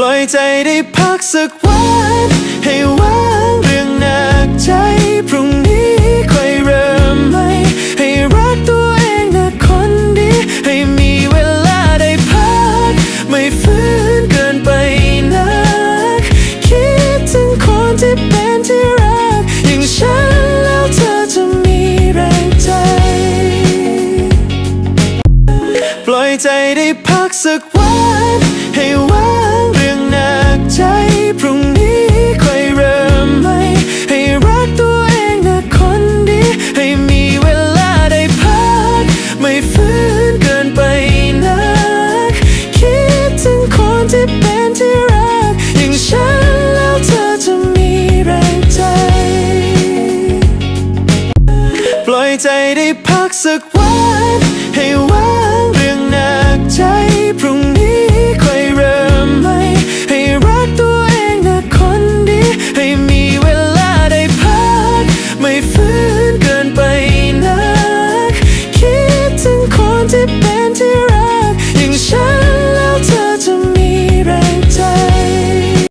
ปล่อยใจได้พักสักวัน ให้วางเรื่องหนักใจ พรุ่งนี้ค่อยเริ่มใหม่ให้รักตัวเองนะคนดี ให้มีเวลาได้พัก ไม่ฟื้นเกินไปนัก คิดถึงคนที่เป็นที่รัก อย่างฉันแล้วเธอจะมีแรงใจ ปล่อยใจได้พักสักวัน นไปนัก คิดถึงคนที่เป็นที่รัก อย่างฉันแล้วเธอจะมีแรงใจ ปล่อยใจได้พักสักวัน